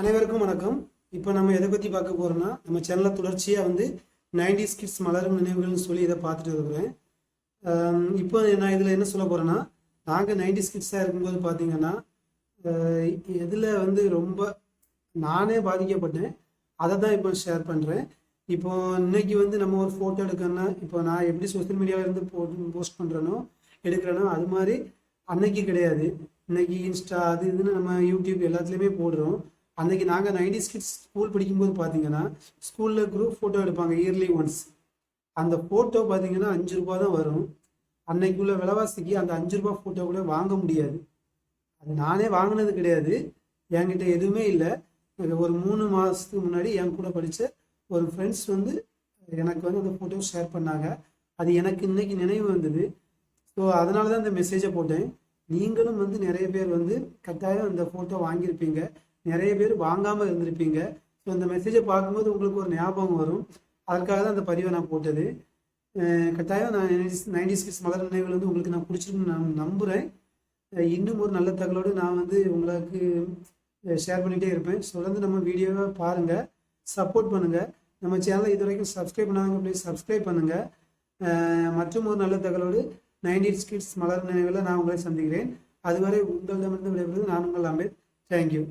அனைவருக்கும் வணக்கம். இப்போ நம்ம எதை பற்றி பார்க்க போகிறோம்னா நம்ம சேனலில் தொடர்ச்சியாக வந்து 90s கிட்ஸ் மலரும் நினைவுகள்னு சொல்லி இதை பார்த்துட்டு இருக்கிறேன். இப்போ நான் இதில் என்ன சொல்ல போகிறேன்னா நாங்கள் நைன்டி ஸ்கிட்ஸாக இருக்கும்போது பார்த்தீங்கன்னா எதில் வந்து ரொம்ப நானே பாதிக்கப்பட்டேன். அதை தான் இப்போ ஷேர் பண்ணுறேன் இப்போ இன்னைக்கு வந்து நம்ம ஒரு ஃபோட்டோ எடுக்கணும்னா இப்போ நான் எப்படி சோஷியல் மீடியாவிலேருந்து போட்டு போஸ்ட் பண்ணுறேனோ எடுக்கிறேனோ அது மாதிரி அன்னைக்கு கிடையாது. இன்னைக்கு இன்ஸ்டா அது இதுன்னு நம்ம யூடியூப் எல்லாத்துலேயுமே போடுறோம். அன்றைக்கி நாங்கள் நைன்டி கிட்ஸ் ஸ்கூல் படிக்கும்போது பார்த்தீங்கன்னா ஸ்கூலில் குரூப் ஃபோட்டோ எடுப்பாங்க இயர்லி ஒன்ஸ் அந்த ஃபோட்டோ பார்த்தீங்கன்னா அஞ்சு ரூபா தான் வரும். அன்னைக்குள்ள விலைவாசிக்கு அந்த அஞ்சு ரூபா ஃபோட்டோ கூட வாங்க முடியாது. அது நானே வாங்கினது கிடையாது. என்கிட்ட எதுவுமே இல்லை. ஒரு மூணு மாதத்துக்கு முன்னாடி என் கூட படித்த ஒரு ஃப்ரெண்ட்ஸ் வந்து எனக்கு வந்து அந்த ஃபோட்டோ ஷேர் பண்ணாங்க. அது எனக்கு இன்னைக்கு நினைவு வந்தது. ஸோ அதனால தான் இந்த மெசேஜை போட்டேன். நீங்களும் வந்து நிறைய பேர் வந்து கட்டாயம் அந்த ஃபோட்டோ வாங்கியிருப்பீங்க. நிறைய பேர் வாங்காமல் இருந்திருப்பீங்க. ஸோ இந்த மெசேஜை பார்க்கும்போது உங்களுக்கு ஒரு ஞாபகம் வரும். அதற்காக தான் அந்த பதிவை நான் போட்டது. கட்டாயம் நான் நைன்டி சிக்ஸ் மலர் நினைவுகள் வந்து உங்களுக்கு நான் பிடிச்சிருக்குன்னு நான் நம்புகிறேன் இன்னும் ஒரு நல்ல தகவலோடு நான் வந்து உங்களுக்கு ஷேர் பண்ணிகிட்டே இருப்பேன். தொடர்ந்து நம்ம வீடியோவை பாருங்கள் சப்போர்ட் பண்ணுங்கள் நம்ம சேனலை இது வரைக்கும் சப்ஸ்கிரைப் பண்ணாங்க ப்ளீஸ் சப்ஸ்கிரைப் பண்ணுங்கள் மற்றும் ஒரு நல்ல தகவலோடு நைன்டி கிட்ஸ் மலர் நினைவில் நான் உங்களை சந்திக்கிறேன். அதுவரை உங்களிடமிருந்து விடைபெறுவது நான் உங்கள் அம்பேத். தேங்க்யூ